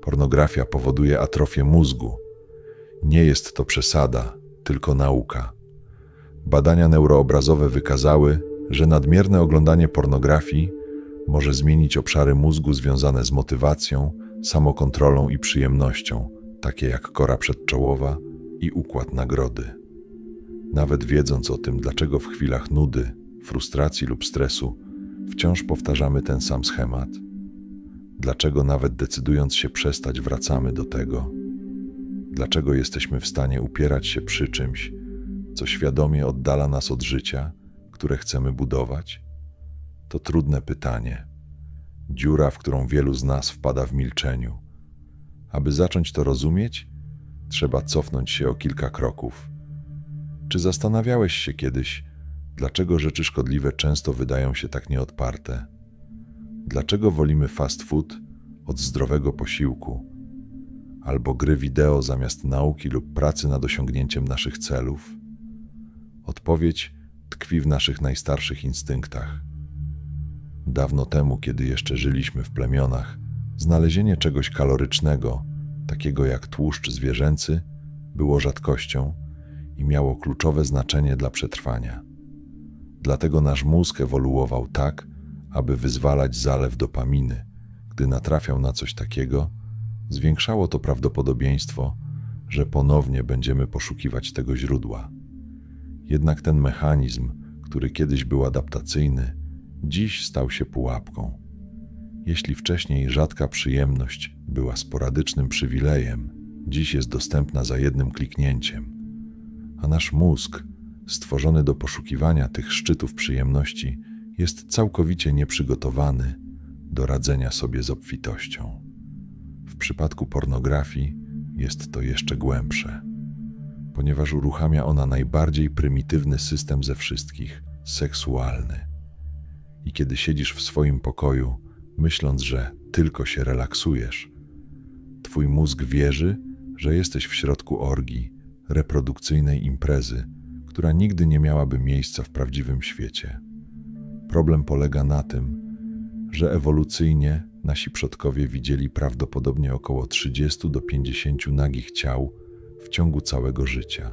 Pornografia powoduje atrofię mózgu. Nie jest to przesada, tylko nauka. Badania neuroobrazowe wykazały, że nadmierne oglądanie pornografii może zmienić obszary mózgu związane z motywacją, samokontrolą i przyjemnością, takie jak kora przedczołowa i układ nagrody. Nawet wiedząc o tym, dlaczego w chwilach nudy, frustracji lub stresu wciąż powtarzamy ten sam schemat, dlaczego nawet decydując się przestać, wracamy do tego, dlaczego jesteśmy w stanie upierać się przy czymś, co świadomie oddala nas od życia, które chcemy budować? To trudne pytanie. Dziura, w którą wielu z nas wpada w milczeniu. Aby zacząć to rozumieć, trzeba cofnąć się o kilka kroków. Czy zastanawiałeś się kiedyś, dlaczego rzeczy szkodliwe często wydają się tak nieodparte? Dlaczego wolimy fast food od zdrowego posiłku? Albo gry wideo zamiast nauki lub pracy nad osiągnięciem naszych celów? Odpowiedź tkwi w naszych najstarszych instynktach. Dawno temu, kiedy jeszcze żyliśmy w plemionach, znalezienie czegoś kalorycznego, takiego jak tłuszcz zwierzęcy, było rzadkością i miało kluczowe znaczenie dla przetrwania. Dlatego nasz mózg ewoluował tak, aby wyzwalać zalew dopaminy. Gdy natrafiał na coś takiego, zwiększało to prawdopodobieństwo, że ponownie będziemy poszukiwać tego źródła. Jednak ten mechanizm, który kiedyś był adaptacyjny, dziś stał się pułapką. Jeśli wcześniej rzadka przyjemność była sporadycznym przywilejem, dziś jest dostępna za jednym kliknięciem, a nasz mózg, stworzony do poszukiwania tych szczytów przyjemności, jest całkowicie nieprzygotowany do radzenia sobie z obfitością. W przypadku pornografii jest to jeszcze głębsze, ponieważ uruchamia ona najbardziej prymitywny system ze wszystkich seksualny. I kiedy siedzisz w swoim pokoju, myśląc, że tylko się relaksujesz, twój mózg wierzy, że jesteś w środku orgii, reprodukcyjnej imprezy, która nigdy nie miałaby miejsca w prawdziwym świecie. Problem polega na tym, że ewolucyjnie nasi przodkowie widzieli prawdopodobnie około 30 do 50 nagich ciał w ciągu całego życia,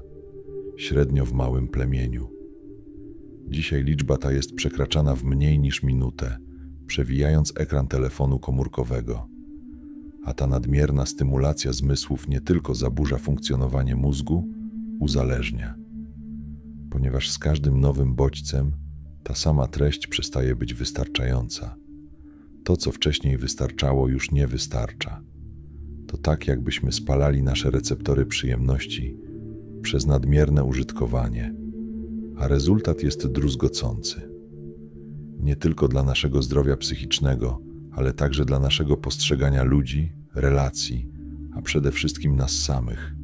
średnio w małym plemieniu. Dzisiaj liczba ta jest przekraczana w mniej niż minutę, przewijając ekran telefonu komórkowego. A ta nadmierna stymulacja zmysłów nie tylko zaburza funkcjonowanie mózgu, uzależnia. Ponieważ z każdym nowym bodźcem ta sama treść przestaje być wystarczająca. To, co wcześniej wystarczało, już nie wystarcza. To tak, jakbyśmy spalali nasze receptory przyjemności przez nadmierne użytkowanie, a rezultat jest druzgocący. Nie tylko dla naszego zdrowia psychicznego, ale także dla naszego postrzegania ludzi, relacji, a przede wszystkim nas samych.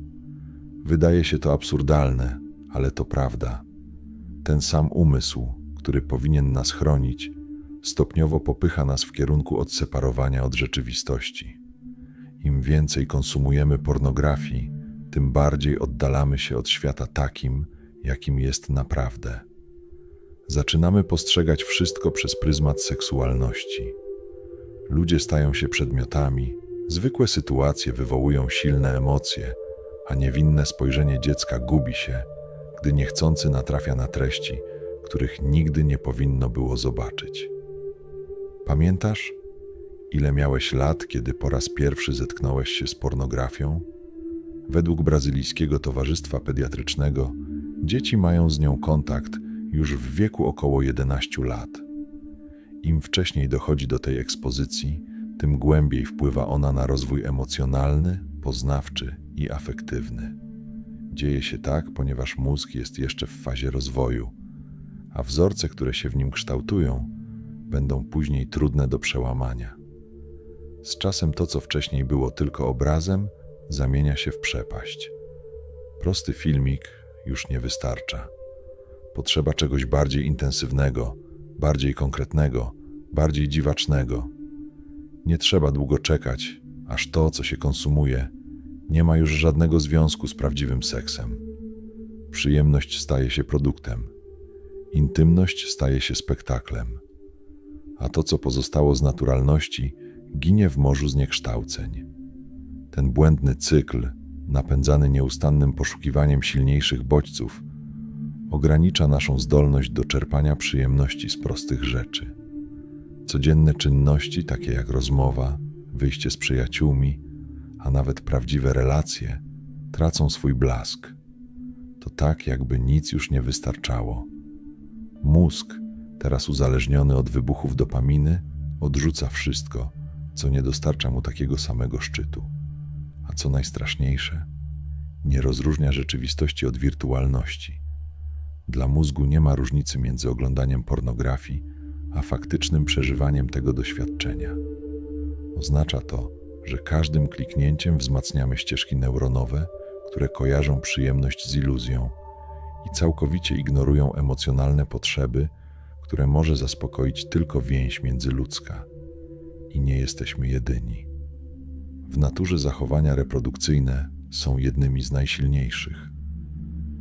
Wydaje się to absurdalne, ale to prawda. Ten sam umysł, który powinien nas chronić, stopniowo popycha nas w kierunku odseparowania od rzeczywistości. Im więcej konsumujemy pornografii, tym bardziej oddalamy się od świata takim, jakim jest naprawdę. Zaczynamy postrzegać wszystko przez pryzmat seksualności. Ludzie stają się przedmiotami, zwykłe sytuacje wywołują silne emocje, a niewinne spojrzenie dziecka gubi się, gdy niechcący natrafia na treści, których nigdy nie powinno było zobaczyć. Pamiętasz, ile miałeś lat, kiedy po raz pierwszy zetknąłeś się z pornografią? Według brazylijskiego Towarzystwa Pediatrycznego dzieci mają z nią kontakt już w wieku około 11 lat. Im wcześniej dochodzi do tej ekspozycji, tym głębiej wpływa ona na rozwój emocjonalny, poznawczy i afektywny. Dzieje się tak, ponieważ mózg jest jeszcze w fazie rozwoju, a wzorce, które się w nim kształtują, będą później trudne do przełamania. Z czasem to, co wcześniej było tylko obrazem, zamienia się w przepaść. Prosty filmik już nie wystarcza. Potrzeba czegoś bardziej intensywnego, bardziej konkretnego, bardziej dziwacznego. Nie trzeba długo czekać, aż to, co się konsumuje, nie ma już żadnego związku z prawdziwym seksem. Przyjemność staje się produktem, intymność staje się spektaklem, a to, co pozostało z naturalności, ginie w morzu zniekształceń. Ten błędny cykl, napędzany nieustannym poszukiwaniem silniejszych bodźców, ogranicza naszą zdolność do czerpania przyjemności z prostych rzeczy. Codzienne czynności, takie jak rozmowa, wyjście z przyjaciółmi, a nawet prawdziwe relacje, tracą swój blask. To tak, jakby nic już nie wystarczało. Mózg, teraz uzależniony od wybuchów dopaminy, odrzuca wszystko, co nie dostarcza mu takiego samego szczytu. A co najstraszniejsze, nie rozróżnia rzeczywistości od wirtualności. Dla mózgu nie ma różnicy między oglądaniem pornografii a faktycznym przeżywaniem tego doświadczenia. Oznacza to, że każdym kliknięciem wzmacniamy ścieżki neuronowe, które kojarzą przyjemność z iluzją i całkowicie ignorują emocjonalne potrzeby, które może zaspokoić tylko więź międzyludzka. I nie jesteśmy jedyni. W naturze zachowania reprodukcyjne są jednymi z najsilniejszych.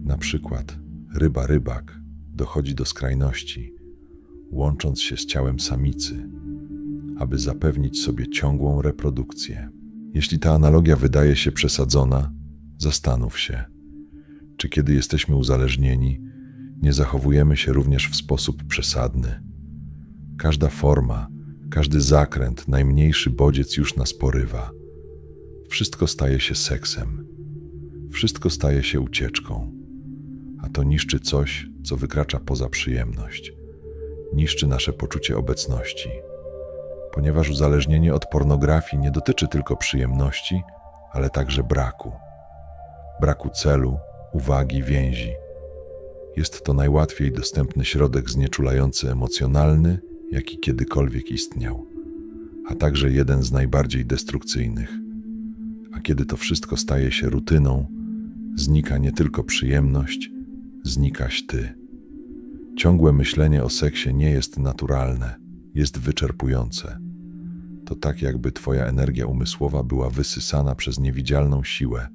Na przykład ryba rybak dochodzi do skrajności, łącząc się z ciałem samicy, aby zapewnić sobie ciągłą reprodukcję. Jeśli ta analogia wydaje się przesadzona, zastanów się, czy kiedy jesteśmy uzależnieni, nie zachowujemy się również w sposób przesadny. Każda forma, każdy zakręt, najmniejszy bodziec już nas porywa. Wszystko staje się seksem, wszystko staje się ucieczką, a to niszczy coś, co wykracza poza przyjemność niszczy nasze poczucie obecności, ponieważ uzależnienie od pornografii nie dotyczy tylko przyjemności, ale także braku. Braku celu, uwagi, więzi. Jest to najłatwiej dostępny środek znieczulający emocjonalny, jaki kiedykolwiek istniał, a także jeden z najbardziej destrukcyjnych. A kiedy to wszystko staje się rutyną, znika nie tylko przyjemność, znikaś ty. Ciągłe myślenie o seksie nie jest naturalne, jest wyczerpujące. To tak, jakby Twoja energia umysłowa była wysysana przez niewidzialną siłę,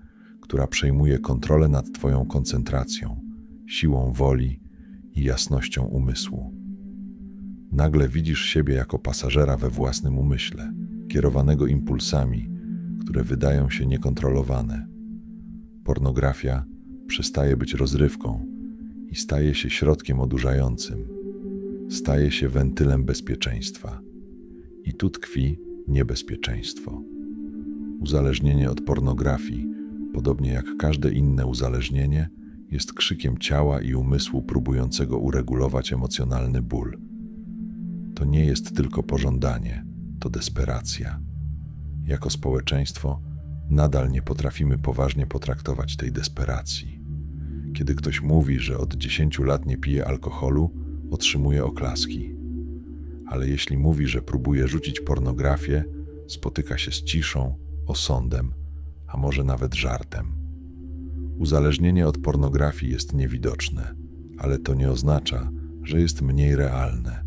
która przejmuje kontrolę nad Twoją koncentracją, siłą woli i jasnością umysłu. Nagle widzisz siebie jako pasażera we własnym umyśle, kierowanego impulsami, które wydają się niekontrolowane. Pornografia przestaje być rozrywką i staje się środkiem odurzającym, staje się wentylem bezpieczeństwa. I tu tkwi niebezpieczeństwo. Uzależnienie od pornografii, podobnie jak każde inne uzależnienie, jest krzykiem ciała i umysłu próbującego uregulować emocjonalny ból. To nie jest tylko pożądanie, to desperacja. Jako społeczeństwo nadal nie potrafimy poważnie potraktować tej desperacji. Kiedy ktoś mówi, że od 10 lat nie pije alkoholu, otrzymuje oklaski. Ale jeśli mówi, że próbuje rzucić pornografię, spotyka się z ciszą, osądem, a może nawet żartem. Uzależnienie od pornografii jest niewidoczne, ale to nie oznacza, że jest mniej realne.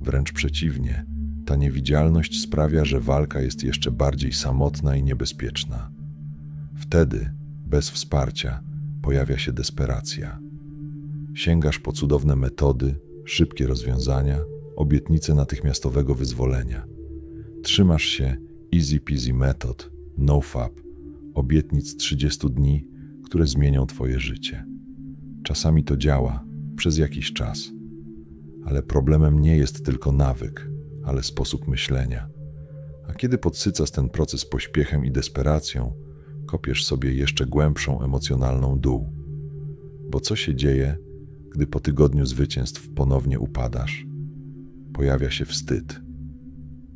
Wręcz przeciwnie, ta niewidzialność sprawia, że walka jest jeszcze bardziej samotna i niebezpieczna. Wtedy, bez wsparcia, pojawia się desperacja. Sięgasz po cudowne metody, szybkie rozwiązania, obietnice natychmiastowego wyzwolenia. Trzymasz się easy peasy metod, no fab, obietnic 30 dni, które zmienią Twoje życie. Czasami to działa, przez jakiś czas. Ale problemem nie jest tylko nawyk, ale sposób myślenia. A kiedy podsycasz ten proces pośpiechem i desperacją, kopiesz sobie jeszcze głębszą emocjonalną dół. Bo co się dzieje, gdy po tygodniu zwycięstw ponownie upadasz? Pojawia się wstyd,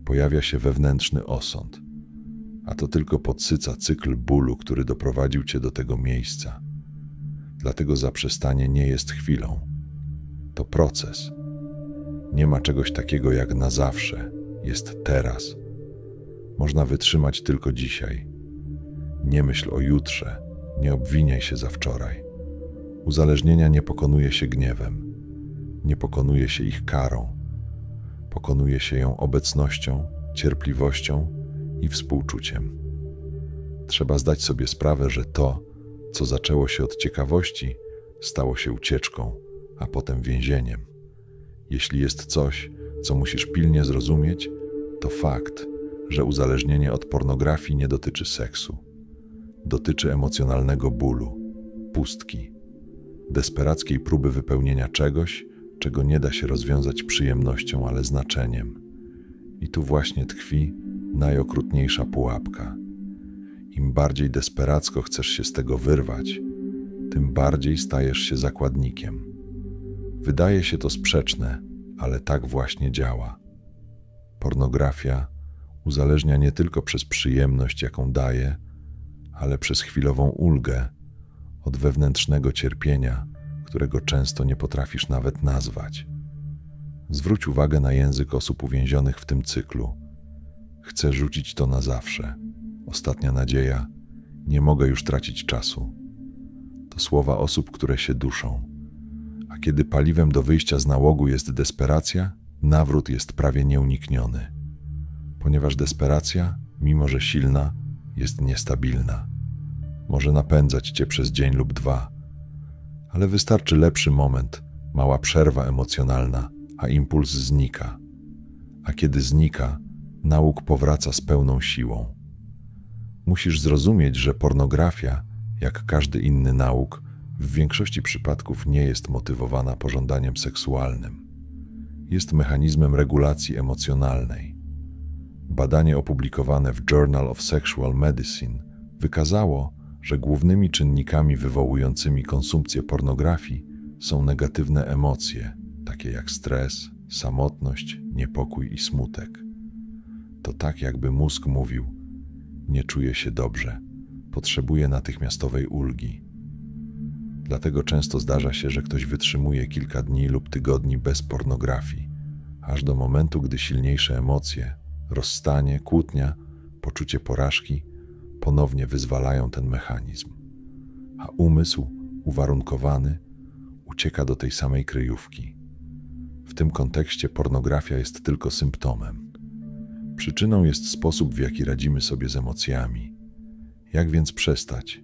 pojawia się wewnętrzny osąd, a to tylko podsyca cykl bólu, który doprowadził cię do tego miejsca. Dlatego zaprzestanie nie jest chwilą, to proces. Nie ma czegoś takiego jak na zawsze, jest teraz. Można wytrzymać tylko dzisiaj nie myśl o jutrze, nie obwiniaj się za wczoraj. Uzależnienia nie pokonuje się gniewem, nie pokonuje się ich karą. Pokonuje się ją obecnością, cierpliwością i współczuciem. Trzeba zdać sobie sprawę, że to, co zaczęło się od ciekawości, stało się ucieczką, a potem więzieniem. Jeśli jest coś, co musisz pilnie zrozumieć, to fakt, że uzależnienie od pornografii nie dotyczy seksu. Dotyczy emocjonalnego bólu, pustki, desperackiej próby wypełnienia czegoś, czego nie da się rozwiązać przyjemnością, ale znaczeniem. I tu właśnie tkwi najokrutniejsza pułapka. Im bardziej desperacko chcesz się z tego wyrwać, tym bardziej stajesz się zakładnikiem. Wydaje się to sprzeczne, ale tak właśnie działa. Pornografia uzależnia nie tylko przez przyjemność, jaką daje, ale przez chwilową ulgę od wewnętrznego cierpienia, którego często nie potrafisz nawet nazwać. Zwróć uwagę na język osób uwięzionych w tym cyklu. Chcę rzucić to na zawsze. Ostatnia nadzieja. Nie mogę już tracić czasu. To słowa osób, które się duszą. A kiedy paliwem do wyjścia z nałogu jest desperacja, nawrót jest prawie nieunikniony. Ponieważ desperacja, mimo że silna, jest niestabilna. Może napędzać cię przez dzień lub dwa, ale wystarczy lepszy moment, mała przerwa emocjonalna, a impuls znika. A kiedy znika, nauk powraca z pełną siłą. Musisz zrozumieć, że pornografia, jak każdy inny nauk, w większości przypadków nie jest motywowana pożądaniem seksualnym. Jest mechanizmem regulacji emocjonalnej. Badanie opublikowane w Journal of Sexual Medicine wykazało, że głównymi czynnikami wywołującymi konsumpcję pornografii są negatywne emocje, takie jak stres, samotność, niepokój i smutek. To tak, jakby mózg mówił: Nie czuję się dobrze, potrzebuję natychmiastowej ulgi. Dlatego często zdarza się, że ktoś wytrzymuje kilka dni lub tygodni bez pornografii, aż do momentu, gdy silniejsze emocje, rozstanie, kłótnia, poczucie porażki ponownie wyzwalają ten mechanizm, a umysł uwarunkowany ucieka do tej samej kryjówki. W tym kontekście pornografia jest tylko symptomem. Przyczyną jest sposób, w jaki radzimy sobie z emocjami. Jak więc przestać?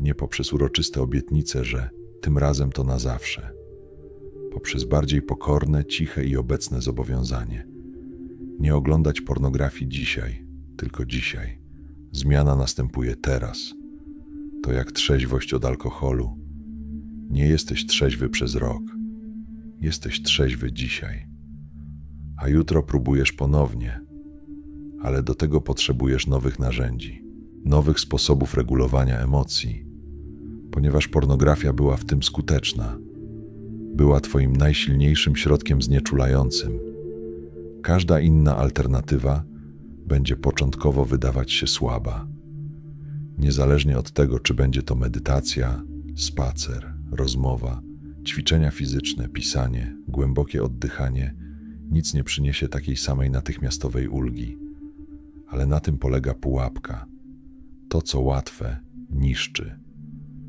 Nie poprzez uroczyste obietnice, że tym razem to na zawsze. Poprzez bardziej pokorne, ciche i obecne zobowiązanie. Nie oglądać pornografii dzisiaj, tylko dzisiaj. Zmiana następuje teraz. To jak trzeźwość od alkoholu. Nie jesteś trzeźwy przez rok. Jesteś trzeźwy dzisiaj. A jutro próbujesz ponownie, ale do tego potrzebujesz nowych narzędzi, nowych sposobów regulowania emocji, ponieważ pornografia była w tym skuteczna. Była Twoim najsilniejszym środkiem znieczulającym. Każda inna alternatywa będzie początkowo wydawać się słaba. Niezależnie od tego, czy będzie to medytacja, spacer, rozmowa, ćwiczenia fizyczne, pisanie, głębokie oddychanie, nic nie przyniesie takiej samej natychmiastowej ulgi. Ale na tym polega pułapka. To, co łatwe, niszczy.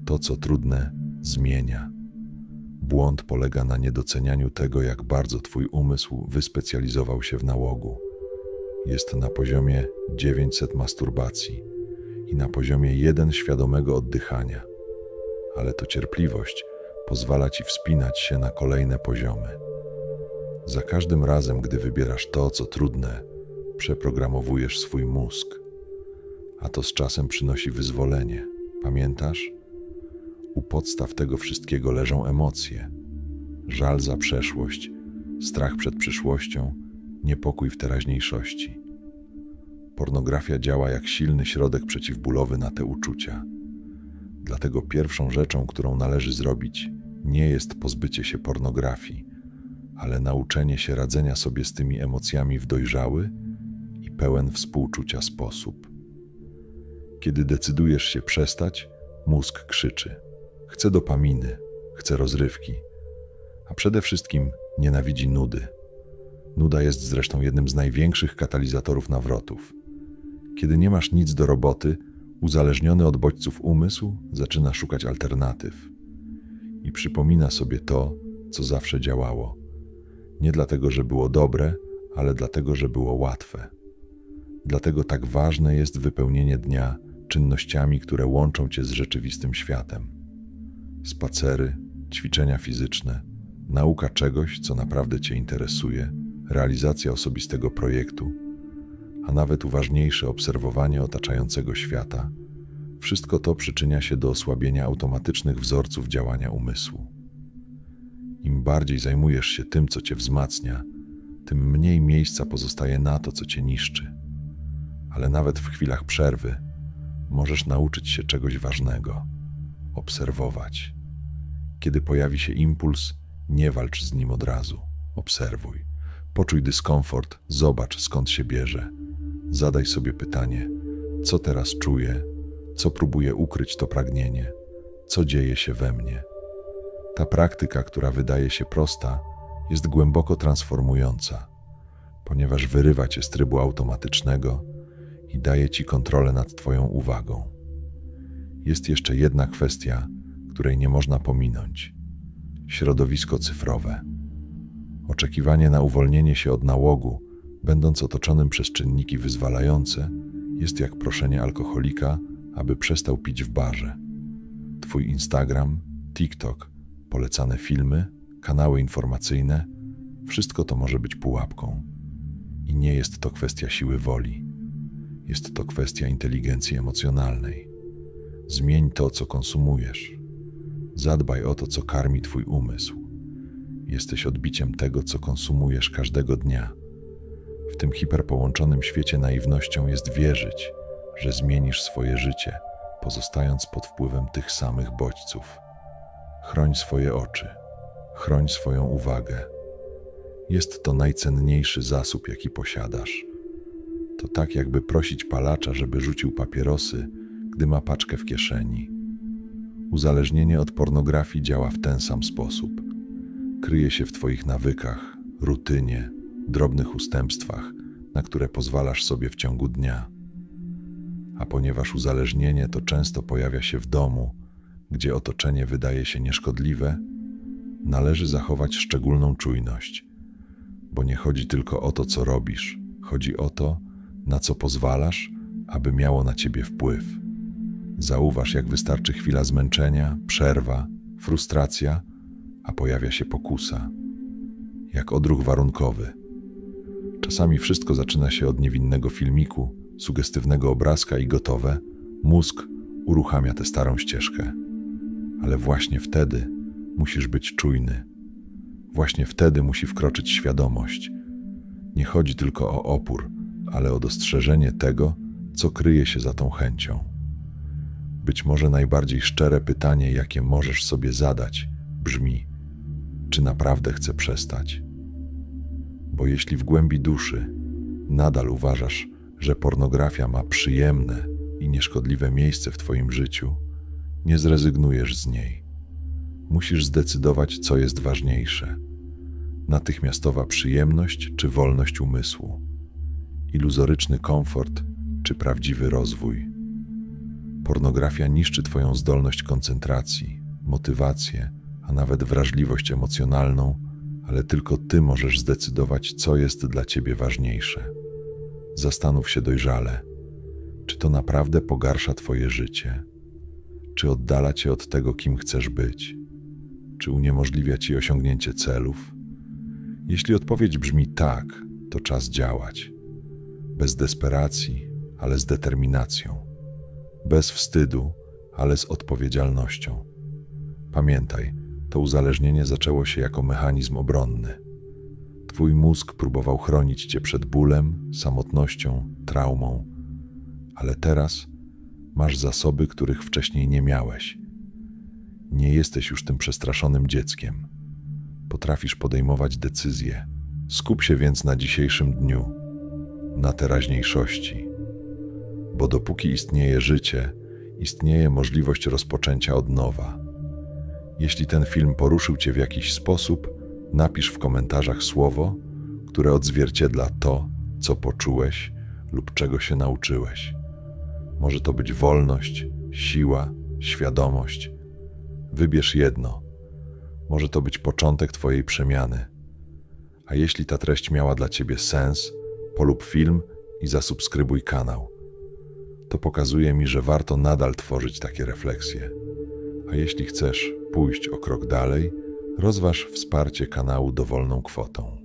To, co trudne, zmienia. Błąd polega na niedocenianiu tego, jak bardzo Twój umysł wyspecjalizował się w nałogu jest na poziomie 900 masturbacji i na poziomie 1 świadomego oddychania, ale to cierpliwość pozwala ci wspinać się na kolejne poziomy. Za każdym razem, gdy wybierasz to, co trudne, przeprogramowujesz swój mózg, a to z czasem przynosi wyzwolenie. Pamiętasz? U podstaw tego wszystkiego leżą emocje: żal za przeszłość, strach przed przyszłością niepokój w teraźniejszości. Pornografia działa jak silny środek przeciwbólowy na te uczucia. Dlatego pierwszą rzeczą, którą należy zrobić, nie jest pozbycie się pornografii, ale nauczenie się radzenia sobie z tymi emocjami w dojrzały pełen współczucia sposób. Kiedy decydujesz się przestać, mózg krzyczy: chce dopaminy, chce rozrywki, a przede wszystkim nienawidzi nudy. Nuda jest zresztą jednym z największych katalizatorów nawrotów. Kiedy nie masz nic do roboty, uzależniony od bodźców umysł zaczyna szukać alternatyw i przypomina sobie to, co zawsze działało. Nie dlatego, że było dobre, ale dlatego, że było łatwe. Dlatego tak ważne jest wypełnienie dnia czynnościami, które łączą cię z rzeczywistym światem. Spacery, ćwiczenia fizyczne, nauka czegoś, co naprawdę cię interesuje realizacja osobistego projektu, a nawet uważniejsze obserwowanie otaczającego świata, wszystko to przyczynia się do osłabienia automatycznych wzorców działania umysłu. Im bardziej zajmujesz się tym, co cię wzmacnia, tym mniej miejsca pozostaje na to, co cię niszczy. Ale nawet w chwilach przerwy możesz nauczyć się czegoś ważnego obserwować. Kiedy pojawi się impuls, nie walcz z nim od razu. Obserwuj. Poczuj dyskomfort, zobacz skąd się bierze. Zadaj sobie pytanie: co teraz czuję, co próbuję ukryć to pragnienie, co dzieje się we mnie. Ta praktyka, która wydaje się prosta, jest głęboko transformująca, ponieważ wyrywa cię z trybu automatycznego i daje ci kontrolę nad Twoją uwagą. Jest jeszcze jedna kwestia, której nie można pominąć: środowisko cyfrowe. Oczekiwanie na uwolnienie się od nałogu, będąc otoczonym przez czynniki wyzwalające, jest jak proszenie alkoholika, aby przestał pić w barze. Twój Instagram, TikTok, polecane filmy, kanały informacyjne wszystko to może być pułapką. I nie jest to kwestia siły woli, jest to kwestia inteligencji emocjonalnej. Zmień to, co konsumujesz. Zadbaj o to, co karmi Twój umysł. Jesteś odbiciem tego, co konsumujesz każdego dnia. W tym hiperpołączonym świecie naiwnością jest wierzyć, że zmienisz swoje życie, pozostając pod wpływem tych samych bodźców. Chroń swoje oczy, chroń swoją uwagę. Jest to najcenniejszy zasób, jaki posiadasz. To tak, jakby prosić palacza, żeby rzucił papierosy, gdy ma paczkę w kieszeni. Uzależnienie od pornografii działa w ten sam sposób. Kryje się w Twoich nawykach, rutynie, drobnych ustępstwach, na które pozwalasz sobie w ciągu dnia. A ponieważ uzależnienie to często pojawia się w domu, gdzie otoczenie wydaje się nieszkodliwe, należy zachować szczególną czujność, bo nie chodzi tylko o to, co robisz, chodzi o to, na co pozwalasz, aby miało na ciebie wpływ. Zauważ, jak wystarczy chwila zmęczenia, przerwa, frustracja, a pojawia się pokusa, jak odruch warunkowy. Czasami wszystko zaczyna się od niewinnego filmiku, sugestywnego obrazka i gotowe, mózg uruchamia tę starą ścieżkę. Ale właśnie wtedy musisz być czujny. Właśnie wtedy musi wkroczyć świadomość. Nie chodzi tylko o opór, ale o dostrzeżenie tego, co kryje się za tą chęcią. Być może najbardziej szczere pytanie, jakie możesz sobie zadać, brzmi: czy naprawdę chcę przestać? Bo jeśli w głębi duszy nadal uważasz, że pornografia ma przyjemne i nieszkodliwe miejsce w Twoim życiu, nie zrezygnujesz z niej. Musisz zdecydować, co jest ważniejsze: natychmiastowa przyjemność czy wolność umysłu, iluzoryczny komfort czy prawdziwy rozwój. Pornografia niszczy Twoją zdolność koncentracji, motywację, a nawet wrażliwość emocjonalną, ale tylko Ty możesz zdecydować, co jest dla Ciebie ważniejsze. Zastanów się dojrzale, czy to naprawdę pogarsza Twoje życie, czy oddala Cię od tego, kim chcesz być, czy uniemożliwia Ci osiągnięcie celów. Jeśli odpowiedź brzmi tak, to czas działać. Bez desperacji, ale z determinacją. Bez wstydu, ale z odpowiedzialnością. Pamiętaj, to uzależnienie zaczęło się jako mechanizm obronny. Twój mózg próbował chronić cię przed bólem, samotnością, traumą, ale teraz masz zasoby, których wcześniej nie miałeś. Nie jesteś już tym przestraszonym dzieckiem. Potrafisz podejmować decyzje. Skup się więc na dzisiejszym dniu, na teraźniejszości, bo dopóki istnieje życie, istnieje możliwość rozpoczęcia od nowa. Jeśli ten film poruszył Cię w jakiś sposób, napisz w komentarzach słowo, które odzwierciedla to, co poczułeś lub czego się nauczyłeś. Może to być wolność, siła, świadomość. Wybierz jedno. Może to być początek Twojej przemiany. A jeśli ta treść miała dla Ciebie sens, polub film i zasubskrybuj kanał. To pokazuje mi, że warto nadal tworzyć takie refleksje. A jeśli chcesz pójść o krok dalej, rozważ wsparcie kanału dowolną kwotą.